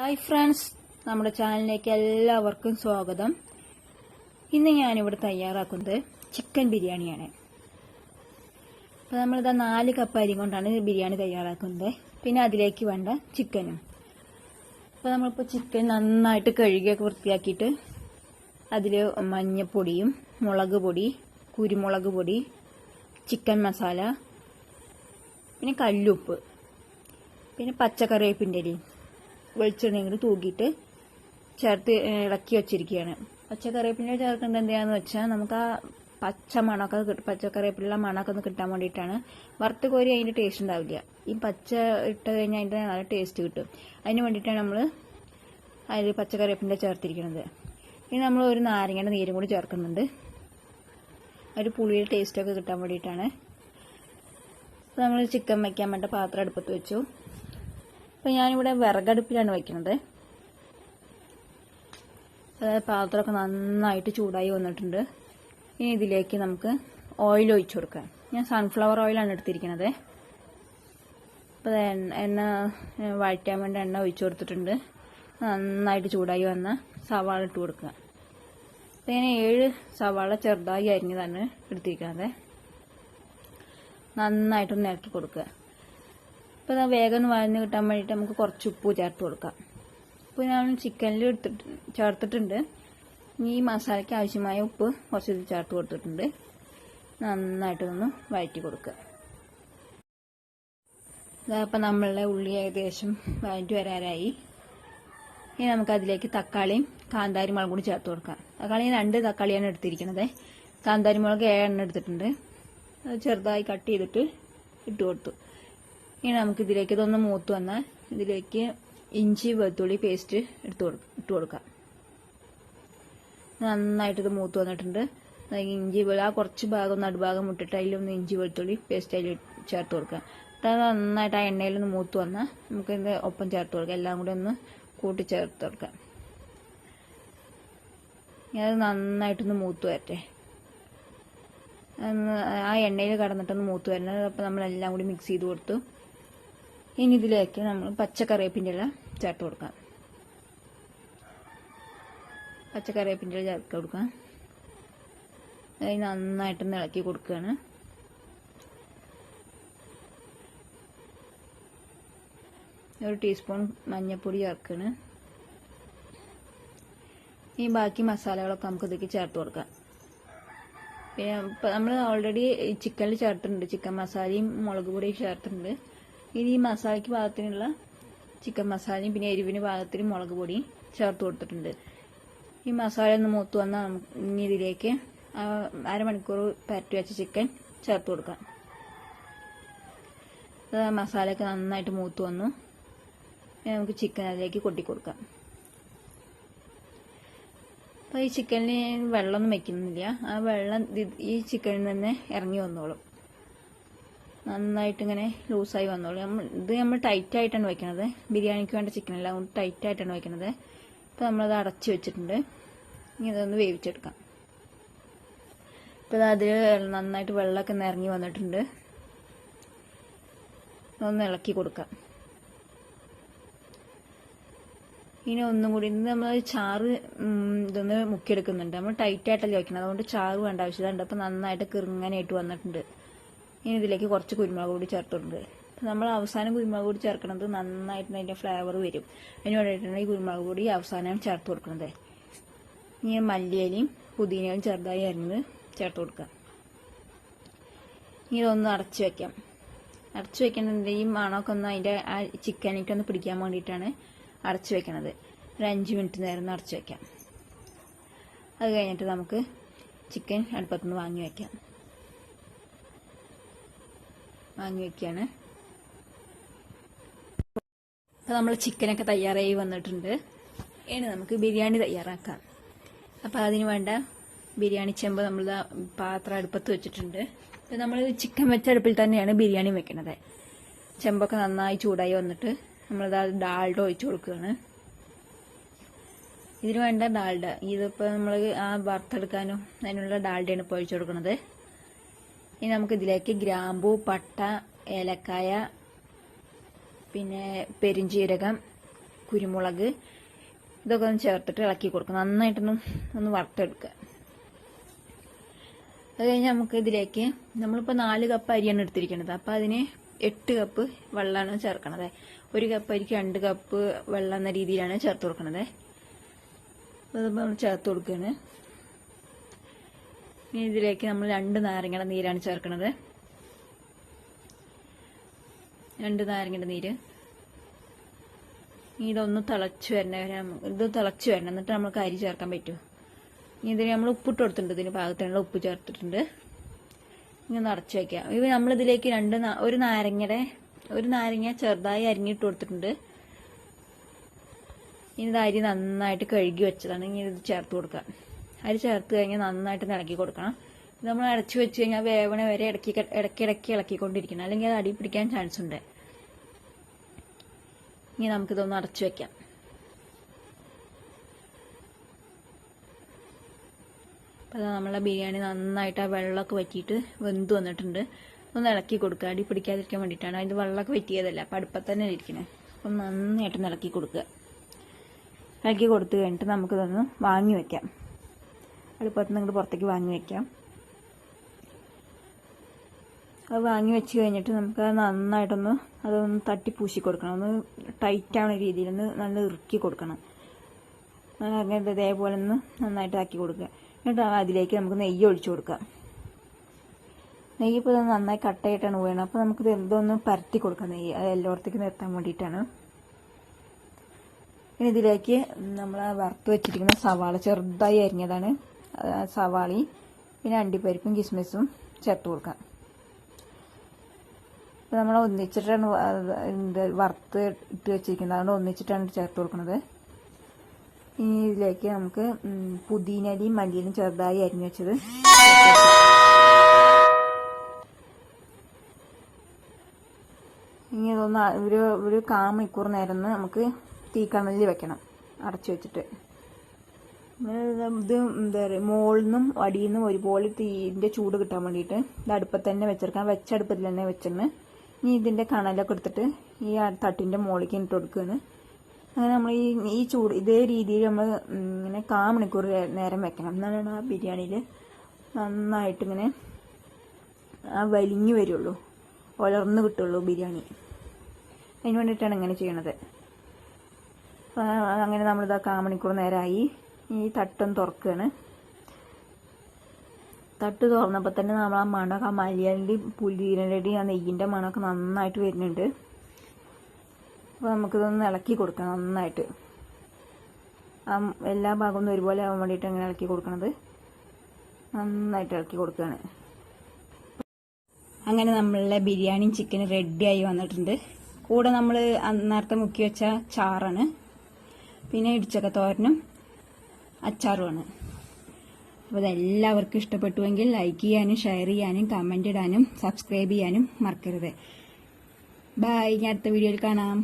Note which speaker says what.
Speaker 1: Hi friends നമ്മുടെ ചാനലിലേക്ക് എല്ലാവർക്കും സ്വാഗതം. ഇന്ന് ഞാനിവിടെ തയ്യാറാക്കുന്നത് ചിക്കൻ ബിരിയാണിയാണ്. അപ്പോൾ നമ്മളിതാ നാല് കപ്പ് അരി കൊണ്ടാണ് ബിരിയാണി തയ്യാറാക്കുന്നത്. പിന്നെ അതിലേക്ക് വേണ്ട ചിക്കനും. അപ്പോൾ നമ്മളിപ്പോൾ ചിക്കൻ നന്നായിട്ട് കഴുകിയൊക്കെ വൃത്തിയാക്കിയിട്ട് അതിൽ മഞ്ഞപ്പൊടിയും മുളക് പൊടി കുരുമുളക് പൊടി ചിക്കൻ മസാല പിന്നെ കല്ലുപ്പ് പിന്നെ പച്ചക്കറിവേപ്പിന്റെ ഇലയും വെളിച്ചെണ്ണയും കൂടി തൂക്കിയിട്ട് ചേർത്ത് ഇളക്കി വെച്ചിരിക്കുകയാണ്. പച്ചക്കറിവേപ്പില ചേർക്കുന്നത് എന്താണെന്ന് വെച്ചാൽ നമുക്ക് ആ പച്ച മണമൊക്കെ കിട്ടും പച്ചക്കറിവേപ്പിലുള്ള മണമൊക്കെ ഒന്ന് കിട്ടാൻ വേണ്ടിയിട്ടാണ്. വറുത്ത് കോരി അതിന്റെ ടേസ്റ്റ് ഉണ്ടാവില്ല. ഈ പച്ച ഇട്ട് കഴിഞ്ഞാൽ അതിന്റെ നല്ല ടേസ്റ്റ് കിട്ടും. അതിന് വേണ്ടിയിട്ടാണ് നമ്മൾ അതിൽ പച്ചക്കറിവേപ്പിന്റെ ചേർത്തിരിക്കുന്നത് ഇനി നമ്മൾ ഒരു നാരങ്ങയുടെ നീരും കൂടി ചേർക്കുന്നുണ്ട്. ഒരു പുളിയുടെ ടേസ്റ്റൊക്കെ കിട്ടാൻ വേണ്ടിയിട്ടാണ്. നമ്മൾ ചിക്കൻ വയ്ക്കാൻ വേണ്ട പാത്രം അടുപ്പത്ത് വെച്ചു. അപ്പോൾ ഞാനിവിടെ വിറകടുപ്പിലാണ് വയ്ക്കുന്നത് അതായത് പാത്രമൊക്കെ നന്നായിട്ട് ചൂടായി വന്നിട്ടുണ്ട്. ഇനി ഇതിലേക്ക് നമുക്ക് ഓയിൽ ഒഴിച്ചു കൊടുക്കാം. ഞാൻ സൺഫ്ലവർ ഓയിലാണ് എടുത്തിരിക്കുന്നത് അപ്പോൾ എണ്ണ വഴറ്റാൻ വേണ്ടി എണ്ണ ഒഴിച്ചു കൊടുത്തിട്ടുണ്ട്. നന്നായിട്ട് ചൂടായി വന്ന സവാള ഇട്ട് കൊടുക്കുക. അപ്പോൾ ഞാൻ ഏഴ് സവാള ചെറുതായി അരിഞ്ഞതാണ് എടുത്തിരിക്കുന്നത് നന്നായിട്ടൊന്ന് ഇറക്കി കൊടുക്കുക. അപ്പോൾ അത് വേഗം ഒന്ന് വഴന്ന് കിട്ടാൻ വേണ്ടിയിട്ട് നമുക്ക് കുറച്ച് ഉപ്പ് ചേർത്ത് കൊടുക്കാം. ഉപ്പ് ഞാൻ ചിക്കനിൽ എടുത്തിട്ട് ചേർത്തിട്ടുണ്ട്. ഈ മസാലയ്ക്ക് ആവശ്യമായ ഉപ്പ് കുറച്ച് ഇത് ചേർത്ത് കൊടുത്തിട്ടുണ്ട്. നന്നായിട്ടൊന്ന് വഴറ്റി കൊടുക്കുക. ഇതപ്പോൾ നമ്മളുടെ ഉള്ളി ഏകദേശം വഴറ്റി വരാറായി. ഇനി നമുക്ക് അതിലേക്ക് തക്കാളിയും കാന്താരി മുളകും കൂടി ചേർത്ത് കൊടുക്കാം. തക്കാളി രണ്ട് തക്കാളിയാണ് എടുത്തിരിക്കുന്നത് കാന്താരി മുളക് ഏഴെണ്ണം എടുത്തിട്ടുണ്ട്. ചെറുതായി കട്ട് ചെയ്തിട്ട് ഇട്ട് കൊടുത്തു. ഇനി നമുക്ക് ഇതിലേക്ക് ഇതൊന്ന് മൂത്ത് വന്നാൽ ഇതിലേക്ക് ഇഞ്ചി വെളുത്തുള്ളി പേസ്റ്റ് എടുത്ത് കൊടുക്കും ഇട്ട് കൊടുക്കാം. നന്നായിട്ട് ഇത് മൂത്ത് വന്നിട്ടുണ്ട്. ഇഞ്ചി വെളു ആ കുറച്ച് ഭാഗം നടുഭാഗം മുട്ടിട്ട് അതിലൊന്ന് ഇഞ്ചി വെളുത്തുള്ളി പേസ്റ്റ് അതിൽ ചേർത്ത് കൊടുക്കുക അത് നന്നായിട്ട് ആ എണ്ണയിലൊന്ന് മൂത്ത് വന്നാൽ നമുക്ക് ഇത് ഒപ്പം ചേർത്ത് കൊടുക്കാം. എല്ലാം കൂടി ഒന്ന് കൂട്ടി ചേർത്ത് കൊടുക്കാം. അത് നന്നായിട്ടൊന്ന് മൂത്ത് വരട്ടെ. ആ എണ്ണയിൽ കടന്നിട്ടൊന്ന് മൂത്ത് വരുന്നത് അപ്പോൾ നമ്മളെല്ലാം കൂടി മിക്സ് ചെയ്ത് കൊടുത്തു. ഇനി ഇതിലേക്ക് നമ്മൾ പച്ചക്കറിവേപ്പിന്റെ ഇല ചേർത്ത് കൊടുക്കാം. പച്ചക്കറിവേപ്പിന്റെ ഇല ചേർത്ത് കൊടുക്കാം. അത് നന്നായിട്ട് ഇളക്കി കൊടുക്കുകയാണ് ഒരു ടീസ്പൂൺ മഞ്ഞൾപ്പൊടി ചേർക്കുകയാണ് ഈ ബാക്കി മസാലകളൊക്കെ നമുക്ക് ഇതിലേക്ക് ചേർത്ത് കൊടുക്കാം. പിന്നെ നമ്മൾ ഓൾറെഡി ചിക്കനിൽ ചേർത്തിട്ടുണ്ട്. ചിക്കൻ മസാലയും മുളക് പൊടിയും ചേർത്തിട്ടുണ്ട്. ഇനി ഈ മസാലയ്ക്ക് പാകത്തിനുള്ള ചിക്കൻ മസാലയും പിന്നെ എരിവിന് പാകത്തിന് മുളക് പൊടിയും ചേർത്ത് കൊടുത്തിട്ടുണ്ട്. ഈ മസാല ഒന്ന് മൂത്ത് വന്നാൽ ഇനി ഇതിലേക്ക് അരമണിക്കൂർ പരട്ടി വെച്ച ചിക്കൻ ചേർത്ത് കൊടുക്കാം. മസാലയൊക്കെ നന്നായിട്ട് മൂത്ത് വന്നു. നമുക്ക് ചിക്കൻ അതിലേക്ക് കൊട്ടി കൊടുക്കാം. അപ്പോൾ ഈ ചിക്കനിൽ വെള്ളമൊന്നും വെക്കുന്നില്ല. ആ വെള്ളം ഈ ചിക്കനിൽ തന്നെ ഇറങ്ങി വന്നോളും. നന്നായിട്ട് ഇങ്ങനെ ലൂസായി വന്നോളൂ. നമ്മൾ ഇത് നമ്മൾ ടൈറ്റ് ആയിട്ടാണ് വെക്കണത്. ബിരിയാണിക്ക് വേണ്ട ചിക്കനല്ല അതുകൊണ്ട് ടൈറ്റ് ആയിട്ടാണ് വെക്കണത്. അപ്പോൾ നമ്മളത് അടച്ച് വെച്ചിട്ടുണ്ട്. ഇനി ഇതൊന്ന് വേവിച്ചെടുക്കാം. ഇപ്പോൾ അതിൽ നന്നായിട്ട് വെള്ളമൊക്കെ നിറങ്ങി വന്നിട്ടുണ്ട്. ഒന്ന് ഇളക്കി കൊടുക്കാം. ഇനി ഒന്നും കൂടി ഇന്ന് നമ്മൾ ചാറ് ഇതൊന്ന് മുക്കിയെടുക്കുന്നുണ്ട്. നമ്മൾ ടൈറ്റ് ആയിട്ടല്ലേ വെക്കണം അതുകൊണ്ട് ചാറ് വേണ്ട ആവശ്യമുണ്ട് അപ്പോൾ നന്നായിട്ട് കിറുങ്ങനായിട്ട് വന്നിട്ടുണ്ട്. ഇനി ഇതിലേക്ക് കുറച്ച് കുരുമുളക് പൊടി ചേർത്തിട്ടുണ്ട്. നമ്മൾ അവസാനം കുരുമുളക് പൊടി ചേർക്കുന്നത് നന്നായിട്ട് അതിന്റെ ഫ്ലേവർ വരും. അതിന് വേണ്ടിയിട്ടാണ് ഈ കുരുമുളക് പൊടി അവസാനം ചേർത്ത് കൊടുക്കുന്നത്. ഇനി മല്ലിയലയും പുതിനയും ചെറുതായി അരിഞ്ഞത് ചേർത്ത് കൊടുക്കാം ഇനി ഇതൊന്ന് അടച്ച് വെക്കാം. അടച്ച് വെക്കുന്നത് ഈ മണമൊക്കെ ഒന്ന് അതിന്റെ ആ ചിക്കനിലേക്ക് ഒന്ന് പിടിക്കാൻ വേണ്ടിയിട്ടാണ് അടച്ച് വയ്ക്കണത് ഒരു അഞ്ച് മിനിറ്റ് നേരം അടച്ച് വയ്ക്കാം അത് കഴിഞ്ഞിട്ട് നമുക്ക് ചിക്കൻ അടുപ്പത്തുനിന്ന് വാങ്ങി വെക്കാം. വാങ്ങി വെക്കുകയാണ് അപ്പോൾ നമ്മൾ ചിക്കനൊക്കെ തയ്യാറായി വന്നിട്ടുണ്ട്. ഇനി നമുക്ക് ബിരിയാണി തയ്യാറാക്കാം. അപ്പോൾ അതിന് വേണ്ട ബിരിയാണി ചെമ്പ് നമ്മൾ പാത്രം അടുപ്പത്ത് വെച്ചിട്ടുണ്ട്. നമ്മൾ ചിക്കൻ വെച്ച അടുപ്പിൽ തന്നെയാണ് ബിരിയാണി വെക്കുന്നത് ചെമ്പൊക്കെ നന്നായി ചൂടായി വന്നിട്ട് നമ്മളിത് ഡാൾഡ ഒഴിച്ചു കൊടുക്കുകയാണ്. ഇതിന് വേണ്ട ഡാൾഡ ഇതിപ്പോൾ നമ്മൾ ആ വറുത്തെടുക്കാനും അതിനുള്ള ഡാൾഡയാണ് ഇപ്പോൾ ഒഴിച്ചു കൊടുക്കുന്നത് ഇനി നമുക്ക് ഇതിലേക്ക് ഗ്രാമ്പു പട്ട ഏലക്കായ പിന്നെ പെരിഞ്ചീരകം കുരുമുളക് ഇതൊക്കെ ഒന്ന് ചേർത്തിട്ട് ഇളക്കി കൊടുക്കുക. നന്നായിട്ടൊന്നും ഒന്ന് വറുത്തെടുക്കുക. അത് കഴിഞ്ഞ് നമുക്ക് ഇതിലേക്ക് നമ്മളിപ്പോൾ നാല് കപ്പ് അരിയാണ് എടുത്തിരിക്കുന്നത്. അപ്പോൾ അതിന് എട്ട് കപ്പ് വെള്ളമാണ് ചേർക്കണത്. ഒരു കപ്പ് അരിക്ക് രണ്ട് കപ്പ് വെള്ളം എന്ന രീതിയിലാണ് ചേർത്ത് കൊടുക്കണത്. അതിപ്പോൾ നമ്മൾ ചേർത്ത് കൊടുക്കുകയാണ്. ഇനി ഇതിലേക്ക് നമ്മൾ രണ്ട് നാരങ്ങയുടെ നീരാണ് ചേർക്കുന്നത്. രണ്ട് നാരങ്ങയുടെ നീര്. ഇനി ഇതൊന്ന് തിളച്ച് വരണ വരെ ഇത് തിളച്ച് വരണം. എന്നിട്ട് നമുക്ക് അരി ചേർക്കാൻ പറ്റൂ. ഇനി ഇതിന് നമ്മൾ ഉപ്പിട്ട് കൊടുത്തിട്ടുണ്ട്. ഇതിന് പാകത്തിനുള്ള ഉപ്പ് ചേർത്തിട്ടുണ്ട്. ഇങ്ങനെ നിറച്ച് വയ്ക്കാം ഇത് നമ്മളിതിലേക്ക് രണ്ട് ഒരു നാരങ്ങയുടെ ഒരു നാരങ്ങ ചെറുതായി അരിഞ്ഞിട്ട് കൊടുത്തിട്ടുണ്ട്. ഇനി ഇത് അരി നന്നായിട്ട് കഴുകി വെച്ചതാണ്. ഇനി ഇത് ചേർത്ത് കൊടുക്കാം. അരി ചേർത്ത് കഴിഞ്ഞാൽ നന്നായിട്ട് ഇളക്കി കൊടുക്കണം. നമ്മൾ അടച്ചു വെച്ച് കഴിഞ്ഞാൽ വേവണ വരെ ഇടയ്ക്ക് ഇടയ്ക്ക് ഇടയ്ക്ക് ഇളക്കിക്കൊണ്ടിരിക്കണം. അല്ലെങ്കിൽ അത് അടി പിടിക്കാൻ ചാൻസ് ഉണ്ട്. ഇനി നമുക്കിതൊന്ന് അടച്ചു വെക്കാം. അപ്പോൾ നമ്മളെ ബിരിയാണി നന്നായിട്ട് ആ വെള്ളമൊക്കെ വറ്റിയിട്ട് വെന്ത് വന്നിട്ടുണ്ട്. ഒന്ന് ഇളക്കി കൊടുക്കുക. അടി പിടിക്കാതിരിക്കാൻ വേണ്ടിയിട്ടാണ്. അതിന്റെ വെള്ളമൊക്കെ വറ്റിയതല്ല. അപ്പം അടുപ്പത്ത് തന്നെ ഇരിക്കണേ. അപ്പം നന്നായിട്ട് ഇളക്കി കൊടുക്കുക. ഇളക്കി കൊടുത്തു കഴിഞ്ഞിട്ട് നമുക്കിതൊന്ന് വാങ്ങി വെക്കാം. അടുപ്പത്ത് നിന്ന് പുറത്തേക്ക് വാങ്ങി വെക്കാം. അത് വാങ്ങി വെച്ച് കഴിഞ്ഞിട്ട് നമുക്ക് നന്നായിട്ടൊന്ന് അതൊന്ന് തട്ടി പൂശി കൊടുക്കണം. ഒന്ന് ടൈറ്റ് ആവുന്ന രീതിയിൽ ഒന്ന് നല്ല ഇറുക്കി കൊടുക്കണം. അങ്ങനെ ഇതേപോലെ ഒന്ന് നന്നായിട്ട് ആക്കി കൊടുക്കുക. എന്നിട്ട് അതിലേക്ക് നമുക്ക് നെയ്യ് ഒഴിച്ചു കൊടുക്കാം നെയ്യ് ഇപ്പോൾ നന്നായി കട്ടയായിട്ടാണ് വീണത്. അപ്പോൾ നമുക്കിത് എന്തോന്ന് പരത്തി കൊടുക്കാം നെയ്യ്. അത് എല്ലായിടത്തേക്കും നിർത്താൻ വേണ്ടിയിട്ടാണ്. ഇനി ഇതിലേക്ക് നമ്മൾ വറുത്ത് വെച്ചിരിക്കുന്ന സവാള ചെറുതായി അരിഞ്ഞതാണ്. ആ സവാളി പിന്നെ അണ്ടിപ്പരിപ്പും കിസ്മിസും ചേർത്ത് കൊടുക്കാം. അപ്പോൾ നമ്മൾ ഒന്നിച്ചിട്ടാണ് വറുത്ത് ഇട്ട് വെച്ചിരിക്കുന്നത്. അതുകൊണ്ട് ഒന്നിച്ചിട്ടാണ് ചേർത്ത് കൊടുക്കുന്നത്. ഇനി ഇതിലേക്ക് നമുക്ക് ഉം, പുതിനയിലയും മല്ലിയിലും ചെറുതായി അരിഞ്ഞു വെച്ചത് ഇനി ഇതൊന്ന് ഒരു ഒരു കാ മണിക്കൂർ നേരം നമുക്ക് തീക്കണലിൽ വെക്കണം. അടച്ചു വെച്ചിട്ട്. ഇത് എന്താ പറയുക മുകളിൽ നിന്നും അടിയിൽ നിന്നും ഒരുപോലെ തീന്റെ ചൂട് കിട്ടാൻ വേണ്ടിയിട്ട് ഇത് അടുപ്പത്ത് തന്നെ വെച്ചെടുക്കാം വെച്ചടുപ്പത്തിൽ തന്നെ വെച്ചിരുന്ന് ഇനി ഇതിന്റെ കണലൊക്കെ എടുത്തിട്ട് ഈ തട്ടിന്റെ മുകളിലേക്ക് ഇട്ട് കൊടുക്കുകയാണ് അങ്ങനെ നമ്മൾ ഈ ഈ ചൂട് ഇതേ രീതിയിൽ നമ്മൾ ഇങ്ങനെ കാ മണിക്കൂർ നേരം വെക്കണം. എന്നാലാണ് ആ ബിരിയാണിയിൽ നന്നായിട്ട് ഇങ്ങനെ ആ വലിഞ്ഞു വരുള്ളൂ. ഒലർന്ന് കിട്ടുള്ളൂ ബിരിയാണി. അതിന് വേണ്ടിയിട്ടാണ് ഇങ്ങനെ ചെയ്യണത്. അങ്ങനെ നമ്മളിത് ആ കാ മണിക്കൂർ നേരമായി ഈ തട്ടും തുറക്കുകയാണ് തട്ട് തുറന്നപ്പോൾ തന്നെ നമ്മൾ ആ മണമൊക്കെ ആ മല്ലിയാലിന്റെയും പുല്ലീരന്റെയും ആ നെയ്യിന്റെ മണമൊക്കെ നന്നായിട്ട് വരുന്നുണ്ട്. അപ്പോൾ നമുക്കിതൊന്ന് ഇളക്കി കൊടുക്കണം നന്നായിട്ട്. ആ എല്ലാ ഭാഗവും ഒരുപോലെ ആവാൻ വേണ്ടിയിട്ട് അങ്ങനെ ഇളക്കി കൊടുക്കണത്. നന്നായിട്ട് ഇളക്കി കൊടുക്കുകയാണ് അങ്ങനെ നമ്മളുടെ ബിരിയാണിയും ചിക്കനും റെഡിയായി വന്നിട്ടുണ്ട്. കൂടെ നമ്മൾ നേരത്തെ മുക്കി വെച്ച ചാറാണ്. പിന്നെ ഇടിച്ചക്ക തോരനും അച്ചാറുമാണ്. അപ്പോൾ ഇതെല്ലാവർക്കും ഇഷ്ടപ്പെട്ടുവെങ്കിൽ ലൈക്ക് ചെയ്യാനും ഷെയർ ചെയ്യാനും കമന്റ് ഇടാനും സബ്സ്ക്രൈബ് ചെയ്യാനും മറക്കരുത്. ബായ് ഇനി അടുത്ത വീഡിയോയിൽ കാണാം.